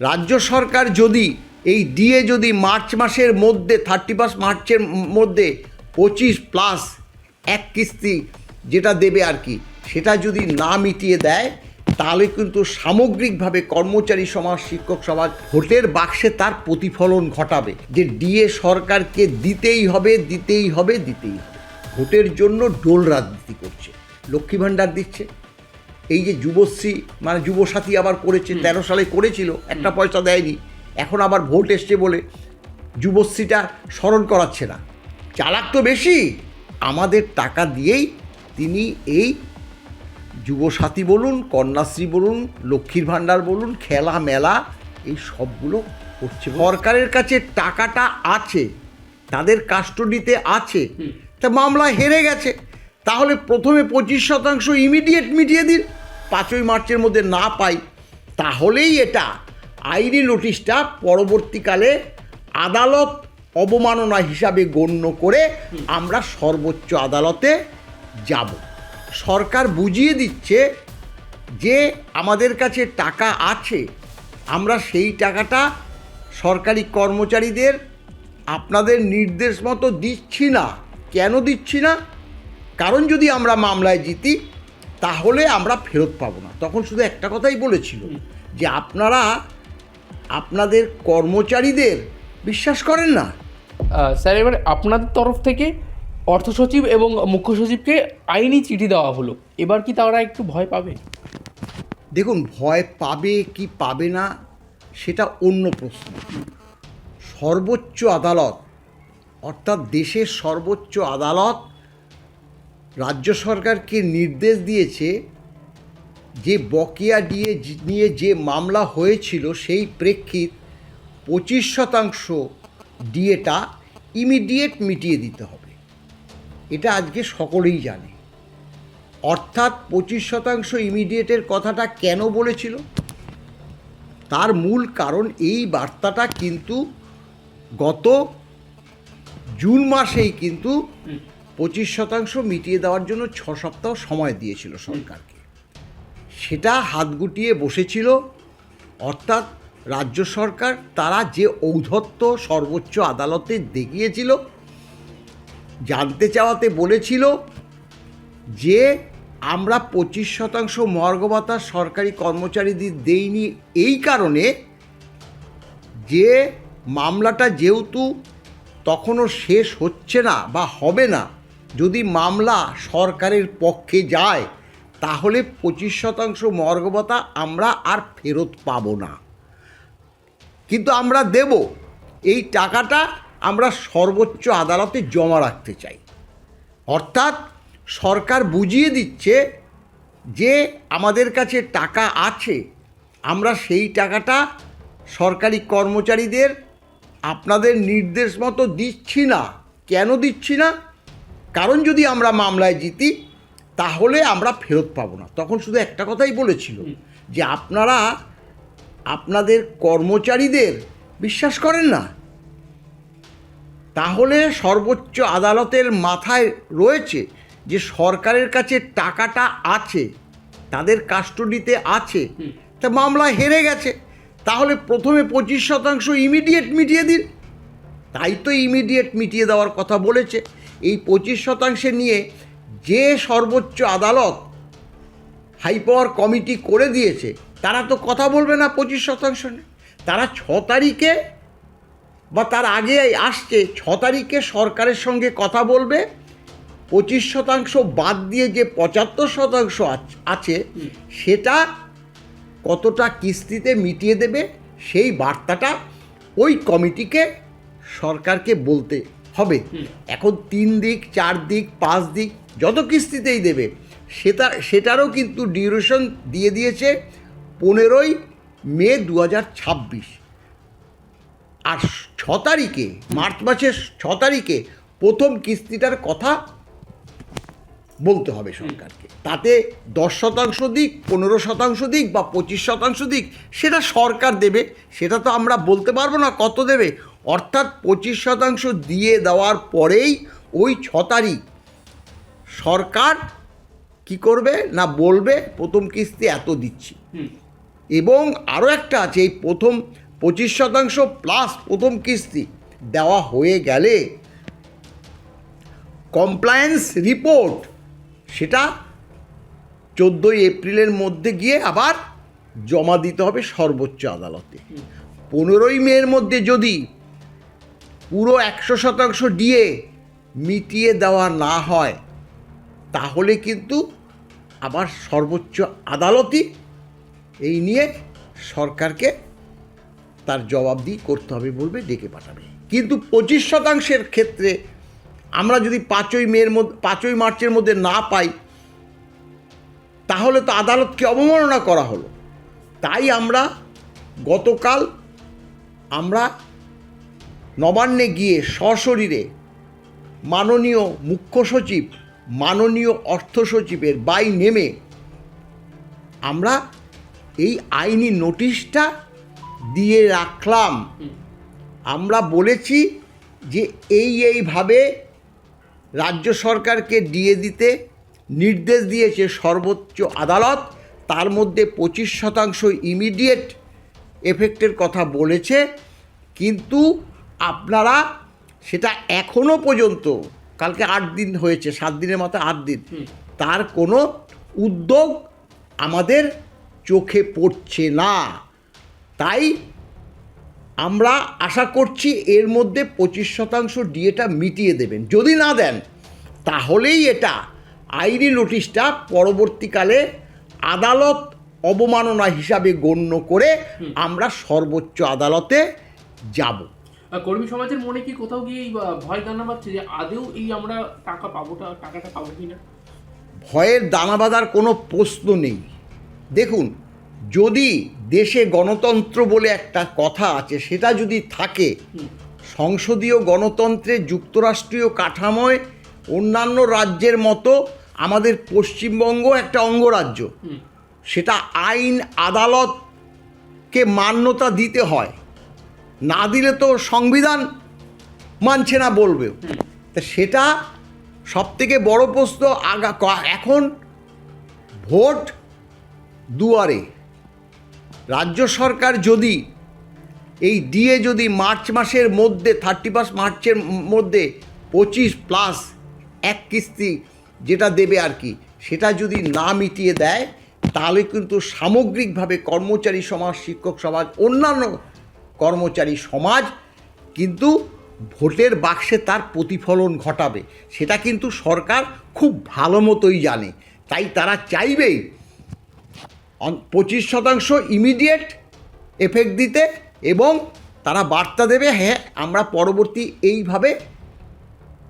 রাজ্য সরকার যদি এই ডিএ যদি মার্চ মাসের মধ্যে থার্টি ফার্স্ট মার্চের মধ্যে পঁচিশ প্লাস এক কিস্তি যেটা দেবে আর কি, সেটা যদি না মিটিয়ে দেয়, তাহলে কিন্তু সামগ্রিকভাবে কর্মচারী সমাজ, শিক্ষক সমাজ ভোটের বাক্সে তার প্রতিফলন ঘটাবে। যে ডিএ সরকারকে দিতেই হবে দিতেই হবে দিতেই হবে। ভোটের জন্য ডোল রাজনীতি করছে। লক্ষ্মী ভাণ্ডার দিচ্ছে। এই যে যুবশ্রী মানে যুবসাথী আবার করেছে তেরো সালে করেছিল একটা পয়সা দেয়নি এখন আবার ভোট এসছে বলে যুবশ্রীটা স্মরণ করাচ্ছে না। চালাক তো বেশি আমাদের টাকা দিয়েই তিনি এই যুবসাথী বলুন কন্যাশ্রী বলুন লক্ষ্মীর ভাণ্ডার বলুন খেলা মেলা এই সবগুলো করছে সরকারের কাছে টাকাটা আছে তাদের কাস্টডিতে আছে। তা মামলা হেরে গেছে। তাহলে প্রথমে পঁচিশ শতাংশ ইমিডিয়েট মিটিয়ে দিন। পাঁচই মার্চের মধ্যে না পাই, তাহলেই এটা আইনি নোটিশটা পরবর্তীকালে আদালত অবমাননা হিসাবে গণ্য করে আমরা সর্বোচ্চ আদালতে যাব। সরকার বুঝিয়ে দিচ্ছে যে আমাদের কাছে টাকা আছে, আমরা সেই টাকাটা সরকারি কর্মচারীদের আপনাদের নির্দেশ মতো দিচ্ছি না। কেন দিচ্ছি না? কারণ যদি আমরা মামলায় জিতি তাহলে আমরা ফেরত পাবো না। তখন শুধু একটা কথাই বলেছিল যে আপনারা আপনাদের কর্মচারীদের বিশ্বাস করেন না? স্যার এবার আপনাদের তরফ থেকে অর্থ সচিব এবং মুখ্য সচিবকে আইনি চিঠি দেওয়া হলো। এবার কি তারা একটু ভয় পাবে? দেখুন ভয় পাবে কি পাবে না সেটা অন্য প্রশ্ন। সর্বোচ্চ আদালত অর্থাৎ দেশের সর্বোচ্চ আদালত রাজ্য সরকারকে নির্দেশ দিয়েছে যে বকেয়া দিয়ে নিয়ে যে মামলা হয়েছিল সেই প্রেক্ষিত পঁচিশ শতাংশ ডিএটা ইমিডিয়েট মিটিয়ে দিতে হবে। এটা আজকে সকলেই জানে। অর্থাৎ পঁচিশ শতাংশ ইমিডিয়েটের কথাটা কেন বলেছিল? তার মূল কারণ এই বার্তাটা কিন্তু গত জুন মাসেই কিন্তু পঁচিশ শতাংশ মিটিয়ে দেওয়ার জন্য ছ সপ্তাহ সময় দিয়েছিল সরকারকে। সেটা হাত গুটিয়ে বসেছিল, অর্থাৎ রাজ্য সরকার তারা যে ঔদ্ধত্য সর্বোচ্চ আদালতে দেখিয়েছিল, জানতে চাওয়াতে বলেছিল যে আমরা পঁচিশ শতাংশ মর্গভাতা সরকারি কর্মচারীদের দেইনি এই কারণে যে মামলাটা যেহেতু তখনও শেষ হচ্ছে না বা হবে না যদি মামলা সরকারের পক্ষে যায়, তাহলে পঁচিশ শতাংশ মর্গবতা আমরা আর ফেরত পাবো না। কিন্তু আমরা দেব। এই টাকাটা আমরা সর্বোচ্চ আদালতে জমা রাখতে চাই। অর্থাৎ সরকার বুঝিয়ে দিচ্ছে যে আমাদের কাছে টাকা আছে, আমরা সেই টাকাটা সরকারি কর্মচারীদের আপনাদের নির্দেশ মতো দিচ্ছি না। কেন দিচ্ছি না? কারণ যদি আমরা মামলায় জিতি তাহলে আমরা ফেরত পাবো না। তখন শুধু একটা কথাই বলেছিল যে আপনারা আপনাদের কর্মচারীদের বিশ্বাস করেন না। তাহলে সর্বোচ্চ আদালতের মাথায় রয়েছে যে সরকারের কাছে টাকাটা আছে তাদের কাস্টডিতে আছে তা মামলা হেরে গেছে। তাহলে প্রথমে পঁচিশ শতাংশ ইমিডিয়েট মিটিয়ে দিন। তাই তো ইমিডিয়েট মিটিয়ে দেওয়ার কথা বলেছে। এই পঁচিশ শতাংশে নিয়ে যে সর্বোচ্চ আদালত হাই পাওয়ার কমিটি করে দিয়েছে, তারা তো কথা বলবে না পঁচিশ শতাংশ নিয়ে। তারা ছ তারিখে বা তার আগে আসছে, ছ তারিখে সরকারের সঙ্গে কথা বলবে। পঁচিশ শতাংশ বাদ দিয়ে যে পঁচাত্তর শতাংশ আছে, সেটা কতটা কিস্তিতে মিটিয়ে দেবে, সেই বার্তাটা ওই কমিটিকে সরকারকে বলতে হবে। এখন তিন দিক চার দিক পাঁচ দিক যত কিস্তিতেই দেবে সেটা সেটারও কিন্তু ডিউরেশন দিয়ে দিয়েছে পনেরোই মে দু হাজার ছাব্বিশ। আর ছ তারিখে মার্চ মাসের ছ তারিখে প্রথম কিস্তিটার কথা বলতে হবে সরকারকে। তাতে দশ শতাংশ দিক পনেরো শতাংশ দিক বা পঁচিশ শতাংশ দিক সেটা সরকার দেবে সেটা তো আমরা বলতে পারব না কত দেবে অর্থাৎ পঁচিশ শতাংশ দিয়ে দেওয়ার পরেই ওই ছ তারিখ সরকার কি করবে না বলবে? প্রথম কিস্তি এত দিচ্ছি। এবং আরও একটা আছে এই প্রথম পঁচিশ শতাংশ প্লাস প্রথম কিস্তি দেওয়া হয়ে গেলে কমপ্লায়েন্স রিপোর্ট সেটা চোদ্দোই এপ্রিলের মধ্যে গিয়ে আবার জমা দিতে হবে সর্বোচ্চ আদালতে। পনেরোই মের মধ্যে যদি পুরো একশো শতাংশ দিয়ে মিটিয়ে দেওয়া না হয়, তাহলে কিন্তু আবার সর্বোচ্চ আদালতই এই নিয়ে সরকারকে তার জবাব জবাবদিহি করতে হবে বলবে, ডেকে পাঠাবে। কিন্তু পঁচিশ শতাংশের ক্ষেত্রে আমরা যদি পাঁচই মের মধ্যে, পাঁচই মার্চের মধ্যে না পাই, তাহলে তো আদালতকে অবমাননা করা হলো। তাই আমরা গতকাল আমরা নবান্নে গিয়ে সশরীরে মাননীয় মুখ্য সচিব, মাননীয় অর্থ সচিবের বাই নেমে আমরা এই আইনি নোটিশটা দিয়ে রাখলাম। আমরা বলেছি যে এই এইভাবে রাজ্য সরকারকে দিয়ে দিতে নির্দেশ দিয়েছে সর্বোচ্চ আদালত। তার মধ্যে পঁচিশ শতাংশ ইমিডিয়েট এফেক্টের কথা বলেছে। কিন্তু আপনারা সেটা এখনও পর্যন্ত কালকে আট দিন হয়েছে সাত দিনের মাথায় আট দিন তার কোনো উদ্যোগ আমাদের চোখে পড়ছে না। তাই আমরা আশা করছি এর মধ্যে পঁচিশ শতাংশ ডিএটা মিটিয়ে দেবেন। যদি না দেন তাহলেই এটা আইনি নোটিশটা পরবর্তীকালে আদালত অবমাননা হিসাবে গণ্য করে আমরা সর্বোচ্চ আদালতে যাব। কর্মী সমাজের মনে কি কোথাও গিয়ে এই, ভয় দানা পাচ্ছে যে আদেও এই আমরা টাকা পাবোটা টাকাটা পাবো কিনা? ভয়ের দানা বাঁধার কোনো প্রশ্ন নেই। দেখুন যদি দেশে গণতন্ত্র বলে একটা কথা আছে সেটা যদি থাকে সংসদীয় গণতন্ত্রে যুক্তরাষ্ট্রীয় কাঠামোয় অন্যান্য রাজ্যের মতো আমাদের পশ্চিমবঙ্গ একটা অঙ্গরাজ্য সেটা আইন আদালতকে মান্যতা দিতে হয়। না দিলে তো সংবিধান মানছে না বলবে তা সেটা সব থেকে বড় প্রশ্ন আগা এখন ভোট দুয়ারে। রাজ্য সরকার যদি এই ডিএ যদি মার্চ মাসের মধ্যে থার্টি ফার্স্ট মার্চের মধ্যে পঁচিশ প্লাস এক কিস্তি যেটা দেবে আর কি সেটা যদি না মিটিয়ে দেয় তাহলে কিন্তু সামগ্রিকভাবে কর্মচারী সমাজ শিক্ষক সমাজ অন্যান্য কর্মচারী সমাজ, কিন্তু ভোটের বাক্সে তার প্রতিফলন ঘটাবে। সেটা কিন্তু সরকার খুব ভালো মতোই জানে। তাই তারা চাইবেই পঁচিশ শতাংশ ইমিডিয়েট এফেক্ট দিতে এবং তারা বার্তা দেবে হ্যাঁ আমরা পরবর্তী এইভাবে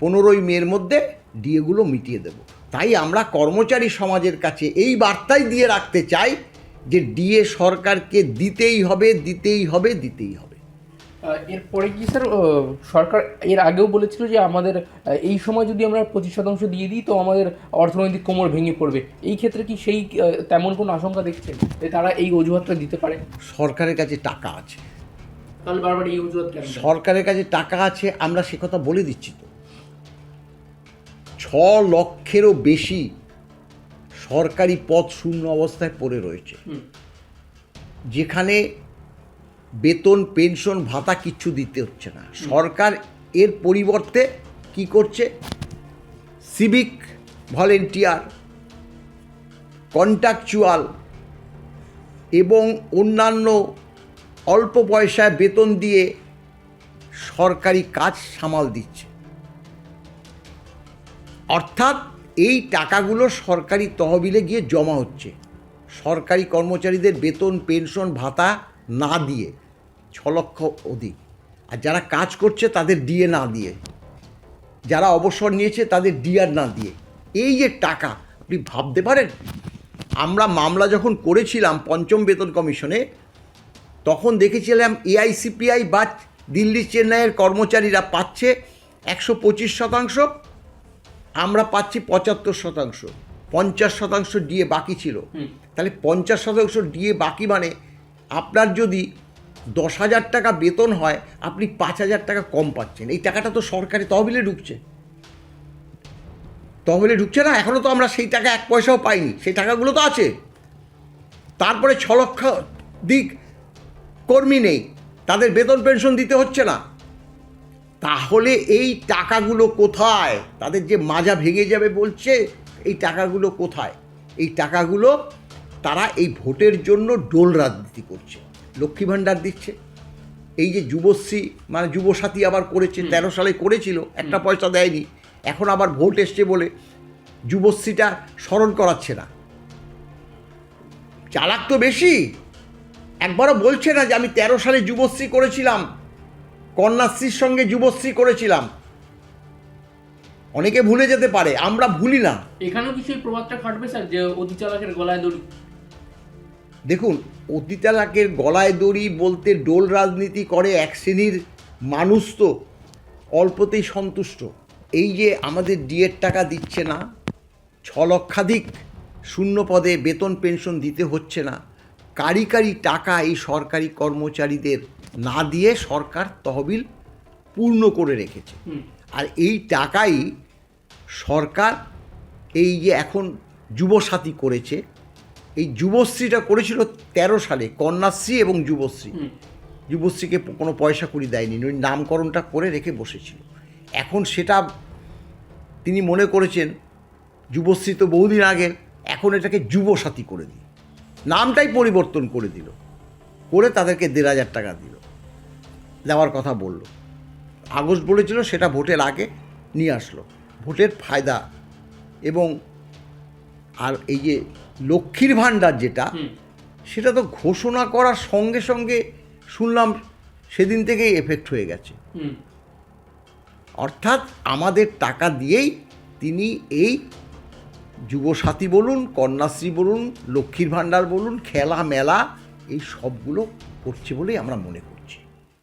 পনেরোই মের মধ্যে ডিএগুলো মিটিয়ে দেব। তাই আমরা কর্মচারী সমাজের কাছে এই বার্তাই দিয়ে রাখতে চাই যে ডিএ সরকারকে দিতেই হবে দিতেই হবে দিতেই হবে। এরপরে কি স্যার সরকার এর আগেও বলেছিল যে আমাদের এই সময় যদি আমরা পঁচিশ শতাংশ দিয়ে দিই তো আমাদের অর্থনৈতিক কোমর ভেঙে পড়বে। এই ক্ষেত্রে কি সেই তেমন কোনো আশঙ্কা দেখছেন যে তারা এই অজুহাতটা দিতে পারে? সরকারের কাছে টাকা আছে। তাহলে বারবার এই অজুহাত কেন? সরকারের কাছে টাকা আছে আমরা সে কথা বলে দিচ্ছি তো। ছ লক্ষেরও বেশি সরকারি পদ শূন্য অবস্থায় পড়ে রয়েছে। যেখানে বেতন পেনশন ভাতা কিচ্ছু দিতে হচ্ছে না। সরকার এর পরিবর্তে কি করছে? সিভিক ভলেন্টিয়ার কন্ট্রাকচুয়াল এবং অন্যান্য অল্প পয়সায় বেতন দিয়ে সরকারি কাজ সামাল দিচ্ছে। অর্থাৎ এই টাকাগুলো সরকারি তহবিলে গিয়ে জমা হচ্ছে। সরকারি কর্মচারীদের বেতন, পেনশন, ভাতা না দিয়ে, ছ লক্ষ অধিক। আর যারা কাজ করছে তাদের ডিএ না দিয়ে। যারা অবসর নিয়েছে তাদের ডিআর না দিয়ে। এই যে টাকা, আপনি ভাবতে পারেন? আমরা মামলা যখন করেছিলাম পঞ্চম বেতন কমিশনে, তখন দেখেছিলাম এআইসিপিআই বা দিল্লি চেন্নাইয়ের কর্মচারীরা পাচ্ছে একশো পঁচিশ শতাংশ আমরা পাচ্ছি পঁচাত্তর শতাংশ। পঞ্চাশ শতাংশ ডিএ বাকি ছিল। তাহলে পঞ্চাশ শতাংশ ডিএ বাকি মানে আপনার যদি দশ হাজার টাকা বেতন হয় আপনি পাঁচ হাজার টাকা কম পাচ্ছেন। এই টাকাটা তো সরকারি তহবিলে ঢুকছে। তহবিলে ঢুকছে না এখনও তো আমরা সেই টাকা এক পয়সাও পাইনি। সেই টাকাগুলো তো আছে। তারপরে ছ লক্ষ দিক কর্মী নেই। তাদের বেতন পেনশন দিতে হচ্ছে না। তাহলে এই টাকাগুলো কোথায়? তাদের যে মাজা ভেঙে যাবে বলছে এই টাকাগুলো কোথায়? এই টাকাগুলো তারা এই ভোটের জন্য ডোল রাজনীতি করছে। লক্ষ্মী ভাণ্ডার দিচ্ছে। এই যে যুবশ্রী মানে যুবসাথী আবার করেছে তেরো সালে করেছিল একটা পয়সা দেয়নি। এখন আবার ভোট এসছে বলে যুবশ্রীটা স্মরণ করাচ্ছে না। চালাক তো বেশি। একবারও বলছে না যে আমি তেরো সালে যুবশ্রী করেছিলাম। কন্যাশ্রীর সঙ্গে যুবশ্রী করেছিলাম। অনেকে ভুলে যেতে পারে আমরা ভুলি না। এখানেও কিছু প্রভাবটা খাটবে স্যার যে অতি চালাকের গলায় দড়ি? দেখুন অতিতালাকের গলায় দড়ি বলতে ডোল রাজনীতি করে এক শ্রেণির মানুষ তো অল্পতেই সন্তুষ্ট। এই যে আমাদের ডিএর টাকা দিচ্ছে না ছ লক্ষাধিক শূন্য পদে বেতন পেনশন দিতে হচ্ছে না কারি কারি টাকা এই সরকারি কর্মচারীদের না দিয়ে সরকার তহবিল পূর্ণ করে রেখেছে। আর এই টাকাই সরকার এই যে এখন যুবসাথী করেছে এই যুবশ্রীটা করেছিল তেরো সালে কন্যাশ্রী এবং যুবশ্রী। যুবশ্রীকে কোনো পয়সা কুড়ি দেয়নি ওই নামকরণটা করে রেখে বসেছিল। এখন সেটা তিনি মনে করেছেন যুবশ্রী তো বহুদিন আগের এখন এটাকে যুবসাথী করে দিই নামটাই পরিবর্তন করে দিল। করে তাদেরকে দেড় হাজার টাকা দিল। দেওয়ার কথা বলল। আগস্ট বলেছিল সেটা ভোটের আগে নিয়ে আসলো। ভোটের ফায়দা এবং আর এই যে লক্ষ্মীর ভাণ্ডার যেটা সেটা তো ঘোষণা করার সঙ্গে সঙ্গে শুনলাম সেদিন থেকেই এফেক্ট হয়ে গেছে। অর্থাৎ আমাদের টাকা দিয়েই তিনি এই যুবসাথী বলুন কন্যাশ্রী বলুন লক্ষ্মীর ভাণ্ডার বলুন খেলা মেলা এই সবগুলো করছে বলেই আমরা মনে করি।